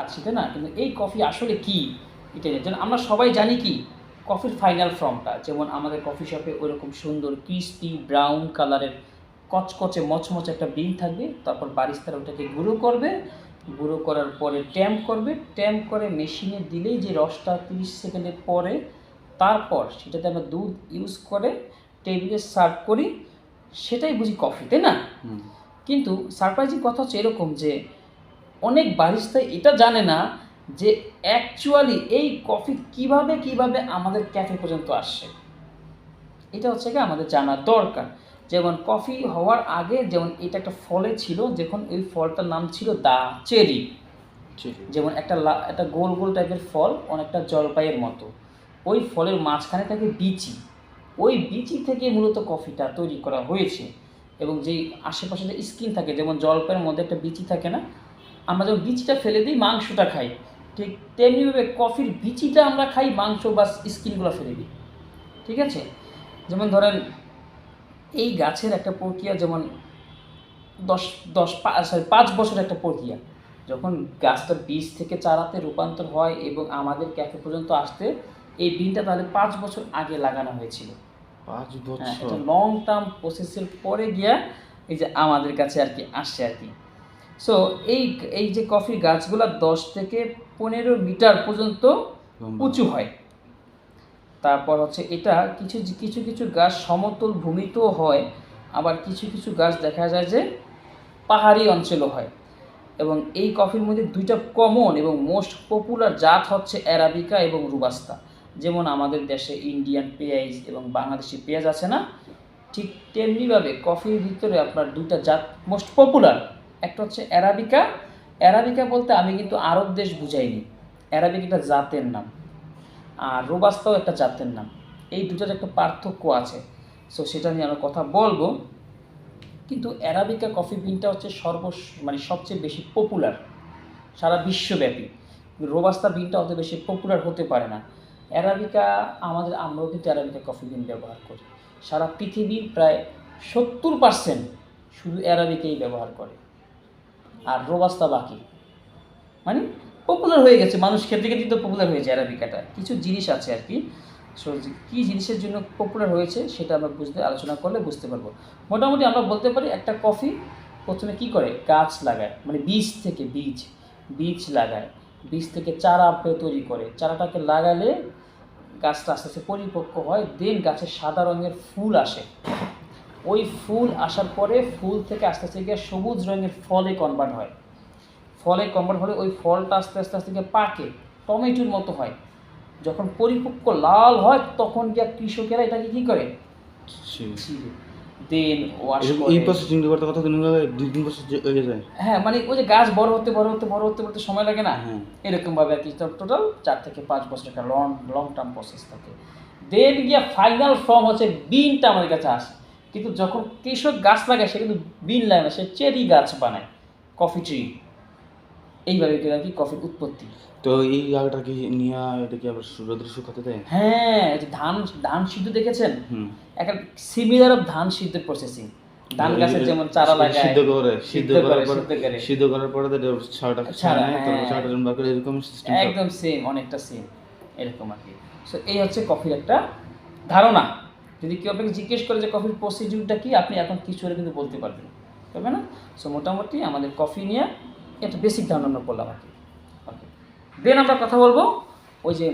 খাচ্ছি তাই না? কিন্তু এই কফি আসলে কি? এটা যেন আমরা সবাই জানি কি? কফির ফাইনাল ফর্মটা যেমন আমাদের কফি শপে ওইরকম সুন্দর ক্রিস্পি ব্রাউন কালারের কচকচে মচমচে একটা বিন থাকবে। তারপর বারিস্তারা ওটাকে গুঁড়ো করবে। গুঁড়ো করার পরে ট্যাম্প করবে। ট্যাম্প করে মেশিনে দিলেই যে রসটা তিরিশ সেকেন্ডের পরে তারপর সেটাতে আমরা দুধ ইউজ করে টেবিলে সার্ভ করি সেটাই বুঝি কফি তাই না? কিন্তু সারপ্রাইজিং কথা হচ্ছে এরকম যে অনেক বারিস্তা এটা জানে না যে অ্যাকচুয়ালি এই কফি কীভাবে কীভাবে আমাদের ক্যাফে পর্যন্ত আসছে। এটা হচ্ছে কি আমাদের জানা দরকার। যেমন কফি হওয়ার আগে যেমন এটা একটা ফলে ছিল যখন ওই ফলটার নাম ছিল দা চেরি। যেমন একটা লা- একটা গোল গোল টাইপের ফল অনেকটা জলপাইয়ের মতো। ওই ফলের মাঝখানে থাকে বিচি। ওই বিচি থেকে মূলত কফিটা তৈরি করা হয়েছে। এবং যেই আশেপাশে যে স্কিন থাকে যেমন জলপাইয়ের মধ্যে একটা বিচি থাকে না আমরা যখন বিচিটা ফেলে দিই মাংসটা খাই। ঠিক তেমনিভাবে কফির বিচিটা আমরা খাই মাংস বা স্কিনগুলো ফেলে দিই। ঠিক আছে? যেমন ধরেন এই গাছের একটা প্রক্রিয়া যেমন দশ দশ সরি পাঁচ বছরের একটা প্রক্রিয়া। যখন গাছটা বীজ থেকে চারাতে রূপান্তর হয় এবং আমাদের ক্যাফে পর্যন্ত আসতে এই বিনটা তাহলে পাঁচ বছর আগে লাগানো হয়েছিল। পাঁচ হ্যাঁ বছর? লং টার্ম প্রসেসের পরে গিয়া এই যে আমাদের কাছে আর কি আসছে আর কি। সো এই এই যে কফি গাছগুলো দশ থেকে পনেরো মিটার পর্যন্ত উঁচু হয়। তারপর হচ্ছে এটা কিছু কিছু কিছু গাছ সমতল ভূমিতেও হয় আবার কিছু কিছু গাছ দেখা যায় যে পাহাড়ি অঞ্চলও হয়। এবং এই কফির মধ্যে দুইটা কমন এবং মোস্ট পপুলার জাত হচ্ছে অ্যারাবিকা এবং রুবাস্তা। যেমন আমাদের দেশে ইন্ডিয়ান পেঁয়াজ এবং বাংলাদেশি পেঁয়াজ আছে না ঠিক তেমনিভাবে কফির ভিতরে আপনার দুইটা জাত মোস্ট পপুলার। একটা হচ্ছে অ্যারাবিকা। অ্যারাবিকা বলতে আমি কিন্তু আরব দেশ বুঝাইনি। অ্যারাবিক একটা জাতের নাম। আর রোবাস্তাও একটা জাতের নাম। এই দুটার একটা পার্থক্য আছে। সো সেটা নিয়ে আমরা কথা বলব। কিন্তু অ্যারাবিকা কফি বিনটা হচ্ছে সর্ব মানে সবচেয়ে বেশি পপুলার সারা বিশ্বব্যাপী। রোবাস্তা বিনটা অত বেশি পপুলার হতে পারে না। অ্যারাবিকা, আমাদের, আমরাও কিন্তু অ্যারাবিকা কফি বিন ব্যবহার করি। সারা পৃথিবীর প্রায় সত্তর পার্সেন্ট শুধু অ্যারাবিকাই ব্যবহার করে। আর রোবাস্তা বাকি। মানে পপুলার হয়ে গেছে, মানুষ খেতে খেতে তো পপুলার হয়েছে অ্যারাবিকাটা কিছু জিনিস আছে আর কি। সো কী জিনিসের জন্য পপুলার হয়েছে সেটা আমরা বুঝতে, আলোচনা করলে বুঝতে পারব। মোটামুটি আমরা বলতে পারি একটা কফি প্রথমে কি করে? গাছ লাগায় মানে বীজ থেকে বীজ বীজ লাগায়। বীজ থেকে চারা তৈরি করে। চারাটাকে লাগালে গাছটা আস্তে আস্তে পরিপক্ক হয় দেন গাছে সাদা রঙের ফুল আসে। ওই ফুল আসার পরে ফুল থেকে আস্তে আস্তে গিয়ে সবুজ রঙের ফলে কনভার্ট হয়। ফলে কনভার্ট হলে ওই ফলটা আস্তে আস্তে আস্তে গিয়ে পাকে টমেটোর মতো হয়। যখন পরিপক্ক লাল হয় তখন গিয়ে কৃষকেরা এটাকে কি করে? দেন ওয়াশ এই- প্রসেসিং করতে দুই তিন বছর যায়। হ্যাঁ মানে ওই যে গাছ বড় হতে বড় হতে বড় হতে বলতে সময় লাগে না? হ্যাঁ। এরকম ভাবে আর কি টোটাল চার থেকে পাঁচ বছর একটা লং লং টার্ম প্রসেস থাকে। দেন গিয়া ফাইনাল ফর্ম হচ্ছে বিনটা আমাদের কাছে আসে। কিন্তু যখন কৃষক গাছ লাগায় সে কিন্তু বিন লাগায় না সে চেরি গাছ বানায় কফি ট্রি এইভাবে করে আর কি কফির উৎপত্তি। তো এই আগাটা কি নিয়ে এটা কি আবার রোদ্রে শুকাতে দেয় হ্যাঁ ধান ধান সিদ্ধ দেখেছেন? একটা সিমিলার অফ ধান সিদ্ধ প্রসেসিং ধান গাছের যেমন চারা লাগায় সিদ্ধ করে সিদ্ধ করার পর সিদ্ধ করে। করার পরে ছাড়াটা ছাড়া, তারপর হ্যাঁ। ছাড়াটা বার করে এরকম সিস্টেম একদম সেম অনেকটা সেম এরকম আর কি। সো এই হচ্ছে কফির একটা ধারণা। যদি কেউ আপনাকে জিজ্ঞেস করে যে কফির প্রসিডিউরটা কী, আপনি এখন কিছু হলে কিন্তু বলতে পারবেন। তবে না সো মোটামুটি আমাদের কফি নিয়ে একটা বেসিক ধারণা আমরা বললাম আর কি। ওকে দেন আমরা কথা বলব ওই যে